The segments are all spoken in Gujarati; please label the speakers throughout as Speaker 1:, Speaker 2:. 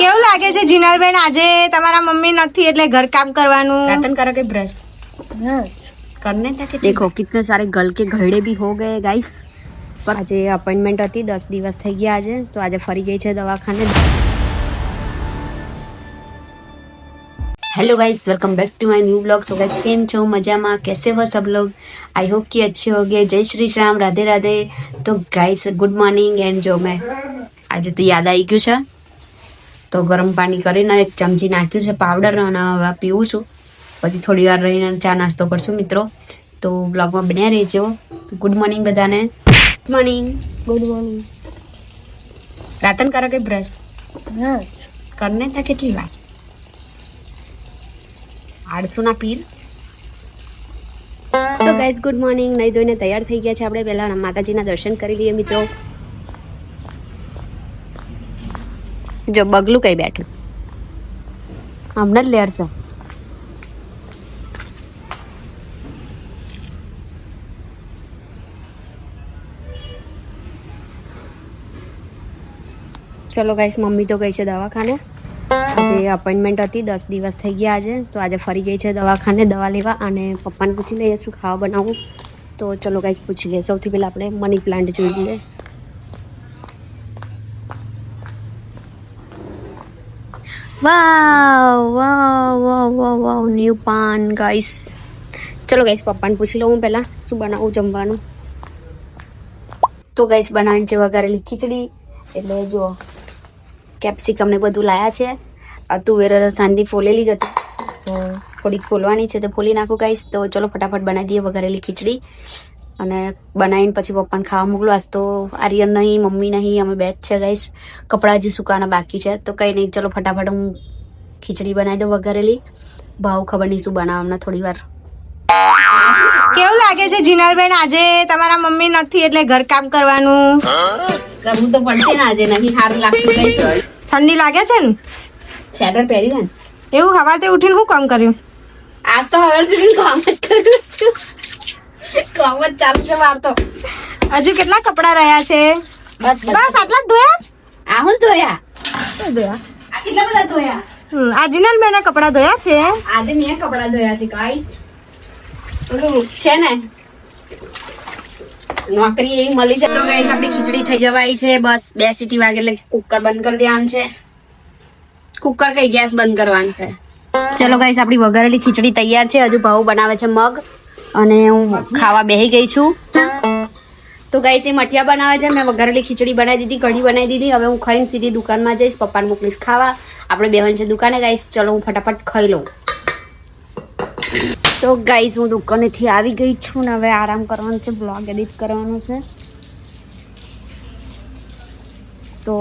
Speaker 1: કેવું લાગે છે જીનલબેન આજે તમારા મમ્મી નથી એટલે ઘર કામ કરવાનું
Speaker 2: रातन करो के ब्रश करने तक देखो कितने सारे गल के घड़े भी हो गए गाइस પર આજે અપોઇન્ટમેન્ટ હતી દસ દિવસ થઈ ગયા આજે તો આજે ફરી ગઈ છે દવાખાને hello guys welcome back to my new vlog so guys केम છો મજામાં कैसे हो सब लोग आई होप कि अच्छे होंगे जय श्री राम राधे राधे તો ગાઈસ ગુડ મોર્નિંગ એન્ડ જો મેં આજે તો યાદ આવી ગયું છે તો ગરમ પાણી કરીને એક ચમચી નાખ્યું છે પાવડર અને હવે પીવું છું. પછી થોડી વાર રહીને ચા નાસ્તો કરશું મિત્રો. તો બ્લોગમાં બન્યા રહેજો. ગુડ મોર્નિંગ બધાને. ગુડ મોર્નિંગ ગુડ મોર્નિંગ રાતન કરો કે બ્રશ? બ્રશ. કરને તા કેટલી વાર? આળસુ ના પીર. સો ગાઈઝ ગુડ મોર્નિંગ નહીં ધોઈને તૈયાર થઈ ગયા છે આપણે. પહેલા માતાજીના દર્શન કરી લઈએ મિત્રો. જો બગલું કઈ બેઠું. હમણાં જ લેર છે. ચલો ગાઈસ મમ્મી તો ગઈ છે દવાખાને. આજે અપોઇન્ટમેન્ટ હતી, દસ દિવસ થઈ ગયા આજે. તો આજે ફરી ગઈ છે દવાખાને, દવા લેવા અને પપ્પાને પૂછી લઈએ શું ખાવા બનાવવું તો ચલો ગાઈસ પૂછી લઈએ. સૌથી પહેલાં આપણે મની પ્લાન્ટ જોઈ લઈએ wow wow wow wow new પાન ગાઈસ ચલો ગાઈસ પપ્પાને પૂછી લઉં હું પહેલાં શું બનાવું જમવાનું. તો ગાઈસ બનાવીને છે વઘારેલી ખીચડી, એટલે જો કેપ્સિકમ ને બધું લાયા છે. આ તુવેર સાંધી ફોલેલી જ હતી. તો થોડીક ફોલવાની છે, તો ફોલી નાખું ગાઈસ તો ચલો, ફટાફટ બનાવી દઈએ વઘારેલી ખીચડી. અને બનાવીને પછી પપ્પાને ખાવા મોકલો. આજ તો આર્યન નહીં મમ્મી નહીં અમે બે જ છે ગઈશ કપડાં હજી સુકાના બાકી છે. તો કંઈ નહીં ચલો ફટાફટ હું ખીચડી બનાવી દઉં વઘારેલી. ભાવ ખબર નહીં શું બનાવવા હમણાં થોડી વાર.
Speaker 1: કેવું લાગે છે જીનલબેન? આજે તમારા મમ્મી નથી એટલે ઘર કામ કરવાનું?
Speaker 2: કરવું તો પડશે ને આજે નહીં સારું લાગતું કઈ.
Speaker 1: ઠંડી લાગે છે ને?
Speaker 2: સ્વેટર પહેરી ને.
Speaker 1: એવું સવારથી ઉઠીને શું કામ કર્યું?
Speaker 2: આજ તો હવે સુધી કામ જ કરું છું. કામ જ ચાલુ છે વાર તો.
Speaker 1: હજુ કેટલા કપડા રહ્યા છે?
Speaker 2: બસ
Speaker 1: બસ. આટલા ધોયા જ?
Speaker 2: આ હું ધોયા?
Speaker 1: ધોયા?
Speaker 2: આ કેટલા બધા ધોયા?
Speaker 1: હમ, આ જીનલબેને કપડા ધોયા છે.
Speaker 2: આજે મેં કપડા ધોયા છે ગાઈસ ઓલું છે ને નોકરી એવી મળી જાય. તો ગાઈસ આપણી ખીચડી થઈ જવાય છે. બસ બે સીટી વાગે એટલે કુકર બંધ કરી દેવાનું છે. કુકર કઈ ગેસ બંધ કરવાનું છે. ચલો ગાઈસ આપણી વઘારેલી ખીચડી તૈયાર છે. હજુ ભાવ બનાવે છે મગ. અને હું ખાવા બેહી ગઈ છું. તો ગાઈસ એ મઠિયા બનાવે છે. મેં વઘારેલી ખીચડી બનાવી દીધી, કઢી બનાવી દીધી. હવે હું ખાઈને સીધી દુકાનમાં જઈશ. પપ્પાને મોકલીશ ખાવા. આપણે બેહન છે દુકાને ગાઈશ ચલો, હું ફટાફટ ખાઈ લઉં. તો ગાઈઝ હું દુકાનેથી આવી ગઈ છું ને હવે આરામ કરવાનો છે બ્લોગ એડિટ કરવાનો છે. તો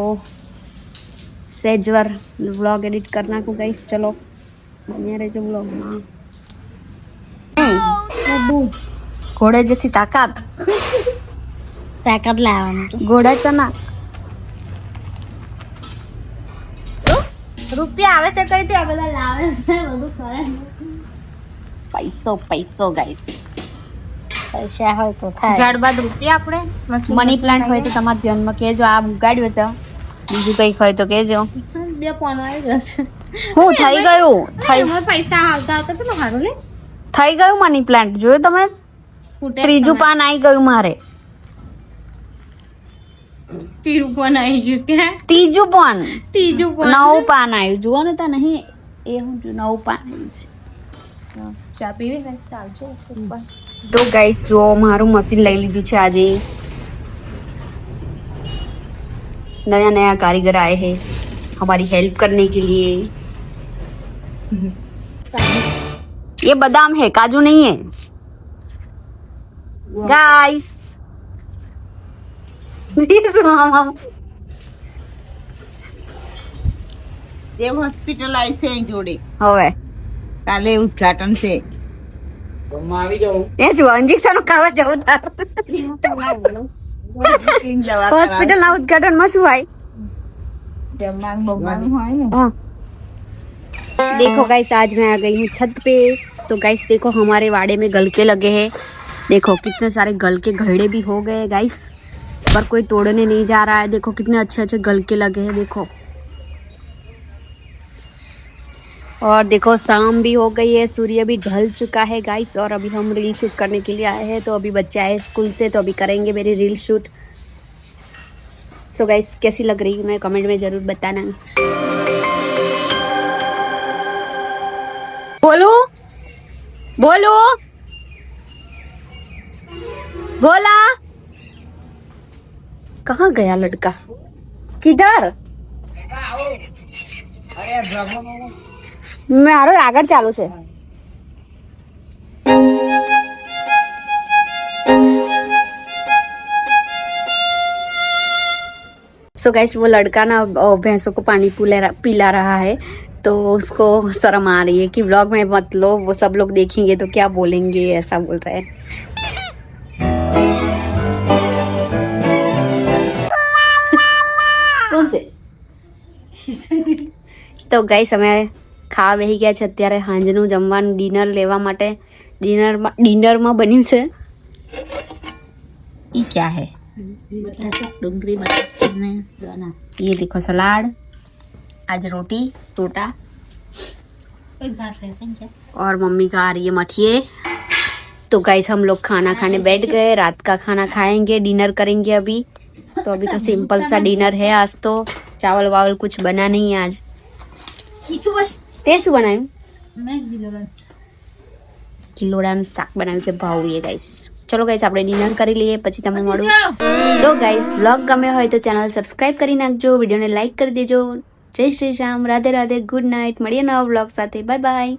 Speaker 2: સેજવર બ્લોગ એડિટ કરી નાખું ગાઈશ ચલો, બન્યા રહેજો બ્લોગમાં ઘોડે જैसी તાકાત
Speaker 1: તાકાત લાવવાનું
Speaker 2: ઘોડા ચના
Speaker 1: રૂપિયા આવે છે કઈ ત્યાં બધા લાવે છે બધું કરે
Speaker 2: પૈસો પૈસો ગાઈસ
Speaker 1: પૈસા હોય તો થાય ઝાડ બાદ રૂપિયા આપણે
Speaker 2: મની પ્લાન્ટ હોય તો તમારા ધ્યાનમાં કહેજો આ ઉગાડ્યો છે બીજું કંઈક હોય તો કહેજો
Speaker 1: બે પોન આવી જશે
Speaker 2: હું થઈ ગયું થઈ
Speaker 1: પૈસા આવતા આવતા કેટલું સારું લે
Speaker 2: થઈ ગયું મની પ્લાન્ટ જોયું તમે
Speaker 1: ફૂટે
Speaker 2: ત્રીજું પાન આવી ગયું મારે
Speaker 1: પીળું પણ આવી ગયું ત્યાં
Speaker 2: ત્રીજું પાન
Speaker 1: ત્રીજું પણ
Speaker 2: નવું પાન આવ્યું જુઓ ને તા નહીં એ હું જો નવું પાન આવ્યું છે
Speaker 1: ચા પીવી ને ચાલશે
Speaker 2: તો ગાઈસ જો મારું મશીન લઈ લીધું છે આજે नया नया कारीगर आए हैं हमारी हेल्प करने के लिए ये बादाम है काजू नहीं है गाइस
Speaker 3: દેવ હોસ્પિટલ આવી છે અહીં જોડે
Speaker 2: હવે
Speaker 3: કાલે ઉદઘાટન છે
Speaker 2: એ શું ઇન્જેક્શન ખાવા જવું તાર હોસ્પિટલ ના ઉદઘાટન માં શું હોય
Speaker 3: જમવાનું બમવાનું હોય ને
Speaker 2: हाँ। देखो गाइस आज मैं आ गई हूँ छत पे तो गाइस देखो हमारे वाड़े में गलके लगे हैं। देखो, कितने सारे गलके घड़े भी हो गए गाइस पर कोई तोड़ने नहीं जा रहा है। देखो, कितने अच्छे अच्छे गलके लगे हैं, देखो। और देखो, शाम भी हो गई है, सूर्य भी ढल चुका है गाइस और अभी हम रील शूट करने के लिए आए हैं। तो अभी बच्चे आए स्कूल से तो अभी करेंगे मेरी रील शूट। सो गाइस कैसी लग रही है? मैं कमेंट में ज़रूर बताना। बोलो। बोलो बोला कहाँ गया लड़का किधर મારો આગળ ચાલુ છે सो गाइस वो लड़का ना अ, भैंसों को पानी पिला पिला रहा है तो उसको शर्म आ रही है कि व्लॉग में मत लो वो सब लोग देखेंगे तो क्या बोलेंगे ऐसा बोल रहे हैं કોણ છે તો ગાઈસ અમે ખાવા બેસી ગયા છે અત્યારે સાંજનું જમવાનું ડિનર લેવા માટે ડિનરમાં ડિનરમાં બન્યું છે
Speaker 3: ઈ ક્યાં હે ડુંગળી બટાકાને દાના
Speaker 2: ये देखो सलाद आज रोटी टोटा
Speaker 3: કોઈ ભાત રહેશે ને
Speaker 2: और मम्मी का आ रही है मठिए तो गाइस हम लोग खाना खाने बैठ गए रात का खाना खाएंगे डिनर करेंगे अभी तो अभी तो सिंपल सा डिनर है आज तो चावल वावल कुछ बना नहीं है आज તે શું બનાવ્યું
Speaker 3: મેં કીધું
Speaker 2: કિલોડાનું શાક બનાવ્યું છે ભાવીએ ગાઈસ ચલો ગાઈસ આપણે ડિનર કરી લઈએ પછી તમે મળો તો ગાઈસ બ્લોગ ગમ્યો હોય તો ચેનલ સબસ્ક્રાઇબ કરી નાખજો વિડીયોને લાઈક કરી દેજો જય શ્રી રામ. રાધે રાધે. ગુડ નાઇટ મળીએ નવા બ્લોગ સાથે. Bye bye